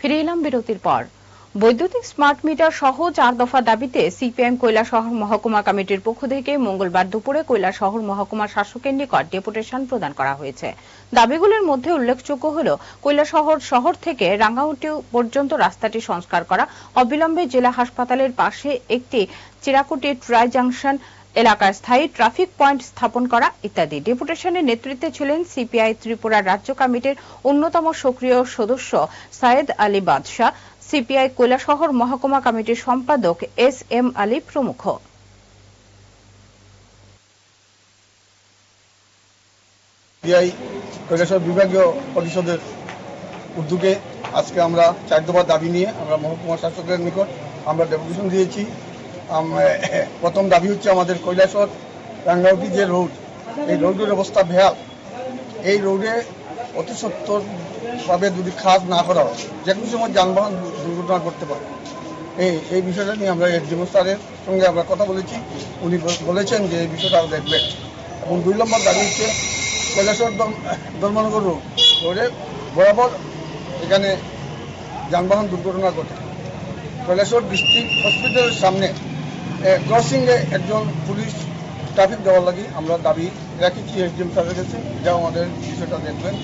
ফিরে এলাম বিরতির পর। বৈদ্যুতিক স্মার্ট মিটার সহ চার দফা দাবিতে সিপিএম কৈলাসহর মহকুমা কমিটির পক্ষ থেকে মঙ্গলবার দুপুরে কৈলাসহর মহকুমা শাসকের নিকট ডেপুটেশন প্রদান করা হয়েছে। দাবিগুলির মধ্যে উল্লেখযোগ্য হল কৈলাসহর শহর শহর থেকে রাঙ্গাউটি পর্যন্ত রাস্তাটি সংস্কার করা, অবিলম্বে জেলা হাসপাতালের পাশে একটি চিরাকুটি ট্রাই জাংশন এলাকায় স্থায়ী ট্রাফিক পয়েন্ট স্থাপন করা ইত্যাদি। ডেপুটেশনের নেতৃত্বে ছিলেন সিপিআই ত্রিপুরা রাজ্য কমিটির অন্যতম সক্রিয় সদস্য সায়েদ আলী বাদশাহ, সিপিআই কৈলাসহর মহকুমা কমিটির সম্পাদক এস এম আলী প্রমুখ। বিভাগীয় পরিষদের উদ্যোগে আজকে আমরা চার দফা দাবি নিয়ে আমরা মহকুমা শাসকের নিকট আমরা ডেপুটেশন দিয়েছি। প্রথম দাবি হচ্ছে আমাদের কৈলাসর রাঙ্গাউটি যে রোড, এই রোডের অবস্থা ভেয়াল এই রোডে অতি সত্তরভাবে যদি খাত না করা হয় যে কোনো সময় যানবাহন দুর্ঘটনা করতে পারে। এই এই বিষয়টা নিয়ে আমরা এসডিএম স্যারের সঙ্গে আমরা কথা বলেছি। উনি বলেছেন যে এই বিষয়টা দেখবেন। এবং দুই নম্বর দাবি হচ্ছে কৈলাসর ধর্মনগর রোড। রোডে বরাবর এখানে যানবাহন দুর্ঘটনা ঘটে। কৈলাসর ডিস্ট্রিক্ট হসপিটালের সামনে ক্রসিংয়ে একজন পুলিশ ট্রাফিক দেওয়ার লাগে আমরা দাবি রাখেছি এসডিএম স্যারের কাছে যা আমাদের বিষয়টা দেখবেন।